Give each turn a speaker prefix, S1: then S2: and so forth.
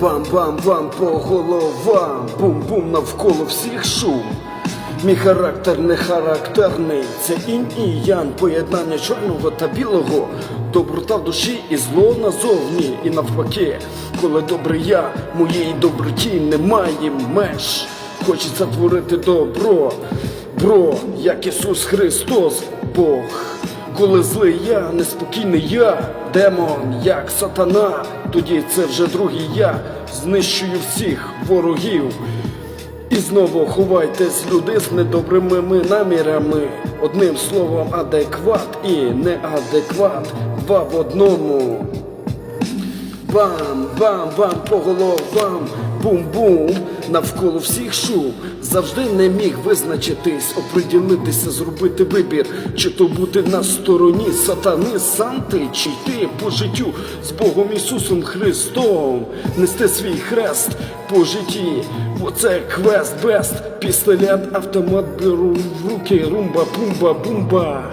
S1: Бам-бам-бам по головам, бум-бум навколо всіх шум. Мій характер не характерний, це інь і ян, поєднання чорного та білого, доброта в душі і зло назовні, і навпаки, коли добрий я, моєї доброті немає меж. Хочеться творити добро, бро, як Ісус Христос, Бог. Коли злий я, неспокійний я, демон, як сатана, тоді це вже другий я, знищую всіх ворогів. І знову ховайтесь, люди з недобрими ми намірами. Одним словом, адекват і неадекват. Два в одному. Бам, бам, бам по головам, бум-бум, навколо всіх шум. Завжди не міг визначитись, оприділитися, зробити вибір, чи то бути на стороні сатани, санти, чи йти по життю з Богом Ісусом Христом, нести свій хрест по житті. Бо це квест бест, пістолет, автомат беру в руки, румба, пумба, бумба.